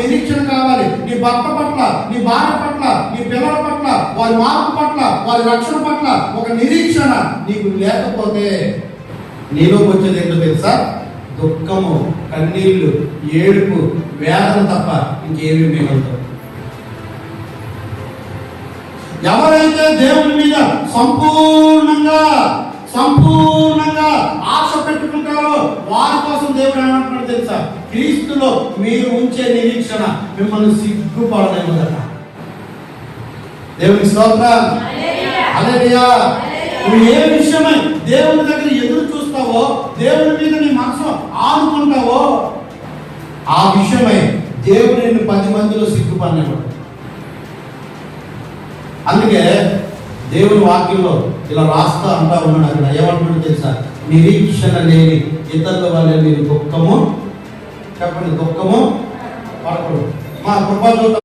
నిరీక్షణ కావాలి. నీ భర్త పట్ల నీ భార్య పట్ల నీ పిల్లల పట్ల వారి మార్పు పట్ల వారి రక్షణ పట్ల ఒక నిరీక్షణ నీకు లేకపోతే నీలోకి వచ్చేది ఏంటో తెలుసా? దుఃఖము కన్నీళ్ళు ఏడుపు వేదన తప్ప ఇంకేమీ మిగలదు. ఎవరైతే దేవుని మీద సంపూర్ణంగా సంపూర్ణ ఆశ పెట్టుకుంటారో వారి కోసం దేవుడు ఏమంటున్నాడు తెలుసా? క్రీస్తులో మీరు ఉంచే నిరీక్షణ మిమ్మల్ని సిగ్గుపడలేమదట దేవుని స్తోత్రం. నువ్వు ఏ విషయమై దేవుని దగ్గర ఎదురు చూస్తావో దేవుని మీద నీ మనసు ఆనుకుంటావో ఆ విషయమై దేవుడు నిన్ను పది మందిలో సిగ్గుపడినాడు అందుకే దేవుని వాక్యంలో ఇలా రాస్తా అంటా ఉన్నాడు అక్కడ ఏమంటున్నాడు తెలుసా? నిరీక్షణ లేని ఇతరుల వల్ల మీరు దుఃఖము చెప్పండి దుఃఖము పడకూడదు మా కృపా